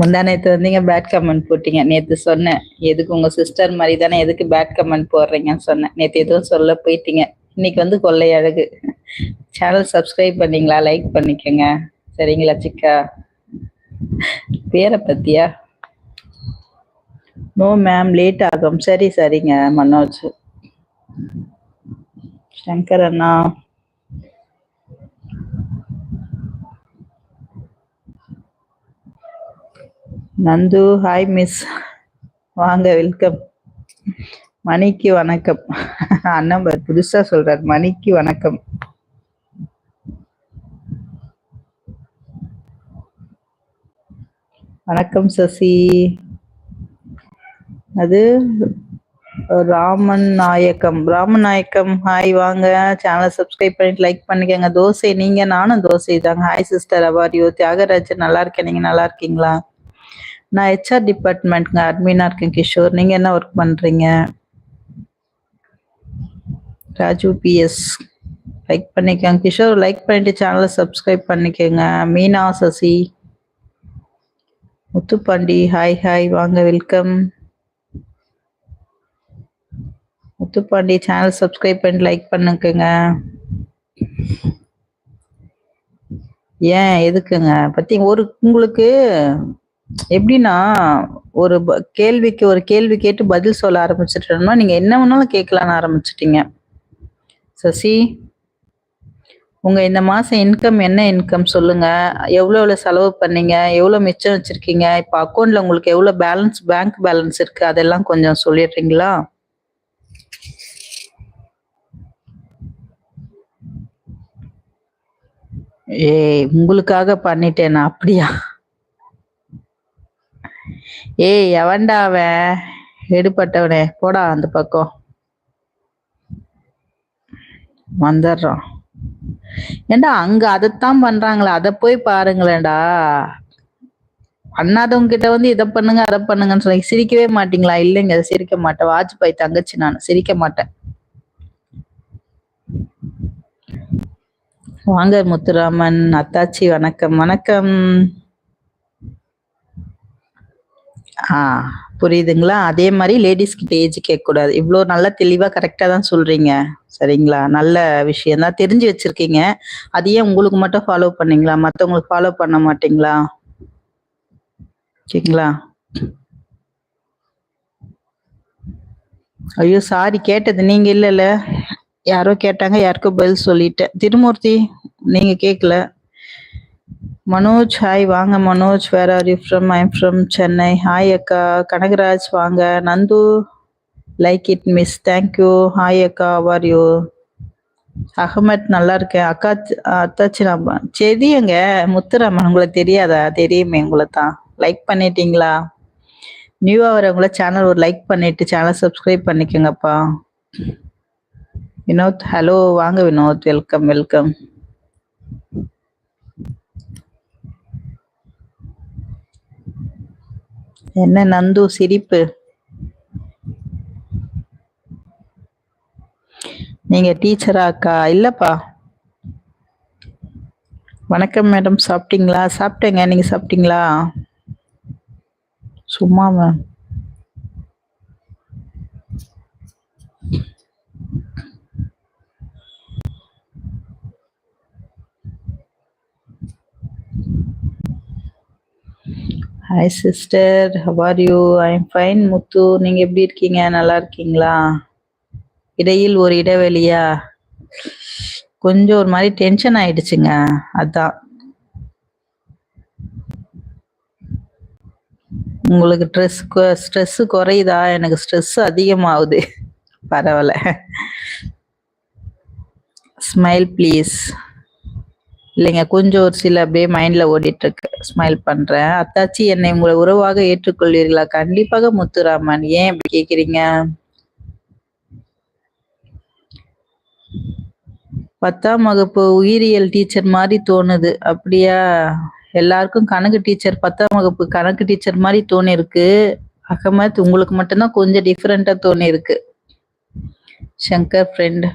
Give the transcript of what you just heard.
முந்தா நேத்து வந்தீங்க பேட் கமெண்ட் போட்டீங்க. நேத்து சொன்னேன். எதுக்கு உங்க சிஸ்டர் மாதிரி தானே எதுக்கு பேட் கமெண்ட் போடுறீங்கன்னு சொன்னேன். நேத்து எதுவும் சொல்ல போயிட்டீங்க. இன்னைக்கு வந்து கொள்ளை அழகு. சேனல் சப்ஸ்கிரைப் பண்ணீங்களா? லைக் பண்ணிக்கோங்க. சரிங்களா சிக்கா? பேரை பத்தியா? நோ மேம் லேட் ஆகும். சரி சரிங்க மனோஜ். சங்கர் அண்ணா. நந்து ஹாய் மிஸ் வாங்க வெல்கம் மணிக்கு வணக்கம். அண்ணன் புதுசா சொல்றாரு மணிக்கு வணக்கம். வணக்கம் சசி. அது ராமன் நாயக்கம் ராமன் நாயக்கம் ஹாய் வாங்க. சேனலை சப்ஸ்கிரைப் பண்ணிட்டு லைக் பண்ணிக்கோங்க. தோசை நீங்க நானும் தோசை தாங்க ஹாய் சிஸ்டர் அவாரியோ தியாகராஜன் நல்லா இருக்கேன். நீங்க நல்லா இருக்கீங்களா? நான் ஹெச்ஆர் டிபார்ட்மெண்ட்ங்க அட்மினா இருக்கேன் கிஷோர். நீங்க என்ன ஒர்க் பண்றீங்க? ராஜு பிஎஸ் லைக் பண்ணிக்கோங்க. கிஷோர் லைக் பண்ணிட்டு சேனலை சப்ஸ்கிரைப் பண்ணிக்கோங்க. மீனா சசி. முத்துப்பாண்டி ஹாய் ஹாய் வாங்க வெல்கம் முத்துப்பாண்டி சேனல் சப்ஸ்கிரைப் பண்ணி லைக் பண்ணுக்குங்க ஏன் எதுக்குங்க? பத்தி ஒரு உங்களுக்கு எப்படின்னா ஒரு ப- கேள்விக்கு ஒரு கேள்வி கேட்டு பதில் சொல்ல ஆரம்பிச்சிட்டோம்னா நீங்க என்ன வேணாலும் கேட்கலான்னு ஆரம்பிச்சிட்டீங்க. சசி உங்க இந்த மாசம் இன்கம் என்ன இன்கம் சொல்லுங்க. எவ்வளவு எவ்வளவு செலவு பண்ணீங்க? எவ்வளவு மிச்சம் வச்சிருக்கீங்க? இப்ப அக்கௌண்ட்ல உங்களுக்கு எவ்வளவு பேலன்ஸ் பேங்க் பேலன்ஸ் இருக்கு? அதெல்லாம் கொஞ்சம் சொல்லிடுறீங்களா? ஏய் உங்களுக்காக பண்ணிட்டேனா? அப்படியா? ஏய் எவன்டா அவன் எடுப்பட்டவனே போடா அந்த பக்கம். வந்துடுறான். ஏண்டா அங்க அதைத்தான் பண்றாங்களே அதை போய் பாருங்களேன்டா. பண்ணாதவங்க கிட்ட வந்து இதை பண்ணுங்க அதை பண்ணுங்கன்னு சொல்லி சிரிக்கவே மாட்டீங்களா? இல்லைங்க சிரிக்க மாட்டேன். வாஜ்பாய் தங்கச்சி நான் சிரிக்க மாட்டேன். வாங்க முத்துராமன் அத்தாச்சி வணக்கம் வணக்கம். ஆ புரியுதுங்களா? அதே மாதிரி லேடிஸ் கிட்ட ஏஜ் கேட்க கூடாது இவ்வளோ நல்லா தெளிவா கரெக்டா தான் சொல்றீங்க. சரிங்களா? நல்ல விஷயம் தான். தெரிஞ்சு வச்சிருக்கீங்க. அதையே உங்களுக்கு மட்டும் ஃபாலோ பண்ணீங்களா? மற்றவங்களுக்கு ஃபாலோ பண்ண மாட்டீங்களா? ஓகேங்களா? ஐயோ சாரி கேட்டது. நீங்க இல்லைல்ல. யாரோ கேட்டாங்க. யாருக்கோ பதில் சொல்லிட்டேன். திருமூர்த்தி நீங்க கேட்கல மனோஜ் ஹாய் வாங்க Manoj where are you from I'm from Chennai hi அக்கா. கனகராஜ் வாங்க. Nandu like it miss thank you hi அக்கா. ஆர் யூ அகமத் நல்லா இருக்கேன். அக்கா அத்தாச்சி நான் தெரியுங்க. முத்துராமன் உங்களுக்கு தெரியாதா? தெரியுமே உங்களை தான். லைக் பண்ணிட்டீங்களா? நியூவாக வரவங்கள சேனல் ஒரு லைக் பண்ணிட்டு சேனல் சப்ஸ்கிரைப் பண்ணிக்கோங்கப்பா. வினோத் ஹலோ வாங்க வினோத் வெல்கம் வெல்கம் என்ன நந்து சிரிப்பு? நீங்க டீச்சரா அக்கா? இல்லப்பா. வணக்கம் மேடம் சாப்பிட்டீங்களா? சாப்பிட்டேங்க. நீங்க சாப்பிட்டீங்களா? சும்மா ma'am hi sister how are you I am fine Muthu நீங்கள் எப்படி இருக்கீங்க? நல்லா இருக்கீங்களா? இடையில் ஒரு இடைவெளியா? கொஞ்சம் ஒரு மாதிரி டென்ஷன் ஆயிடுச்சுங்க. அதான். உங்களுக்கு ஸ்ட்ரெஸ் ஸ்ட்ரெஸ் குறையுதா? எனக்கு ஸ்ட்ரெஸ் அதிகமாகுது. பரவாயில்ல. ஸ்மைல் ப்ளீஸ் இல்லைங்க கொஞ்சம் ஒரு சில அப்படியே மைண்ட்ல ஓடிட்டு இருக்கு ஸ்மைல் பண்றேன். அத்தாச்சி என்னை உங்களை உறவாக ஏற்றுக்கொள்வீர்களா? கண்டிப்பாக முத்துராமன். ஏன் இப்படி கேக்குறீங்க? பத்தாம் வகுப்பு உயிரியல் டீச்சர் மாதிரி தோணுது. அப்படியா? எல்லாருக்கும் கணக்கு டீச்சர் பத்தாம் வகுப்பு கணக்கு டீச்சர் மாதிரி தோணிருக்கு. அகமத் உங்களுக்கு மட்டும்தான் கொஞ்சம் டிஃப்ரெண்டா தோணிருக்கு. Shankar friend